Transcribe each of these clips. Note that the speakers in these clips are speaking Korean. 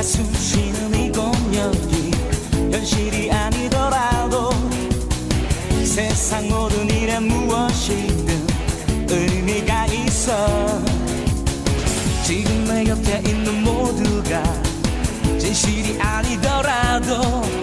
내가 숨쉬는 이 공연이 현실이 아니더라도 세상 모든 일에 무엇이든 의미가 있어. 지금 내 곁에 있는 모두가 진실이 아니더라도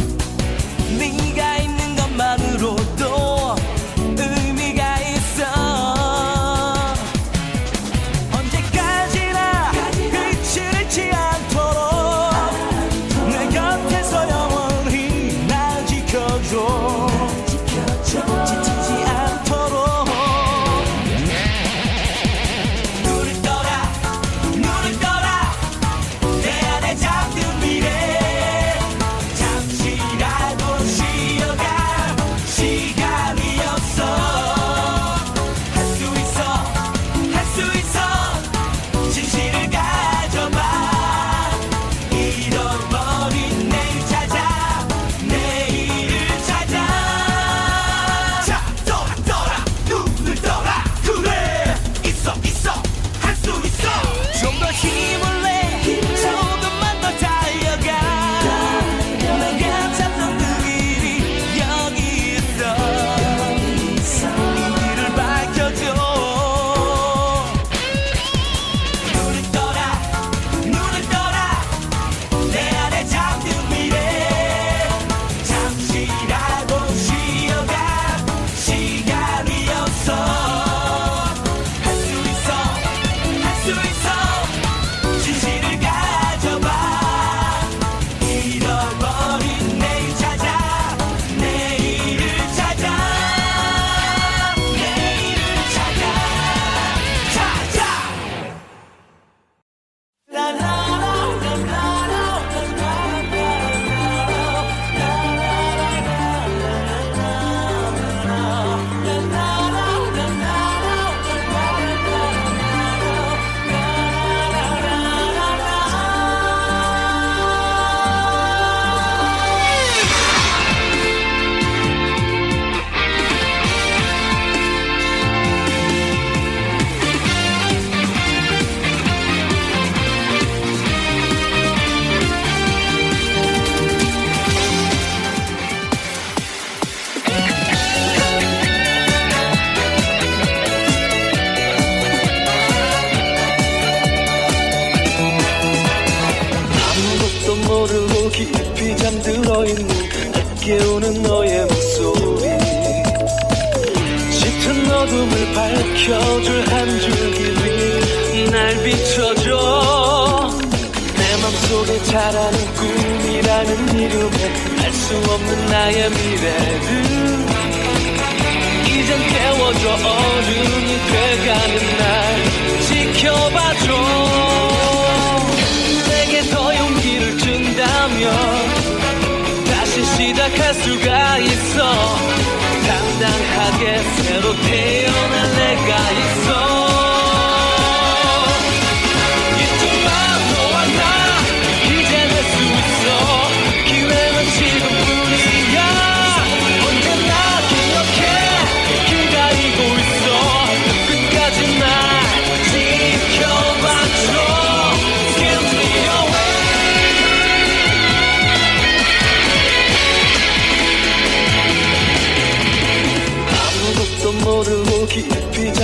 깨우는 너의 목소리. 짙은 어둠을 밝혀줄 한 줄기 날 비춰줘. 내 맘속에 자라는 꿈이라는 이름에 알 수 없는 나의 미래를 이젠 깨워줘. 어른이 돼가는 날 지켜봐줘. 내게 더 용기를 준다면 다 시 시작할 수가 있어. 당당하게 새로 태어날 내가 있어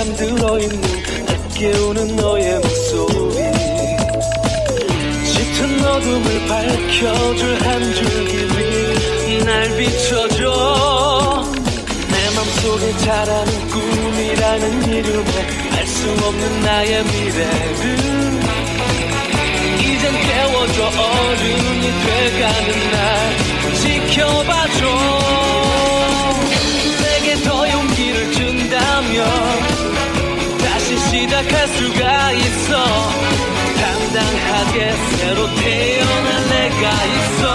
잠들어 있는 깨우는 너의 목소리. 짙은 어둠을 밝혀줄 한 줄기 날 비춰줘. 내 맘속에 자라는 꿈이라는 이름에 알 수 없는 나의 미래를 이젠 깨워줘. 어른이 돼가는 날 지켜봐줘 sky is so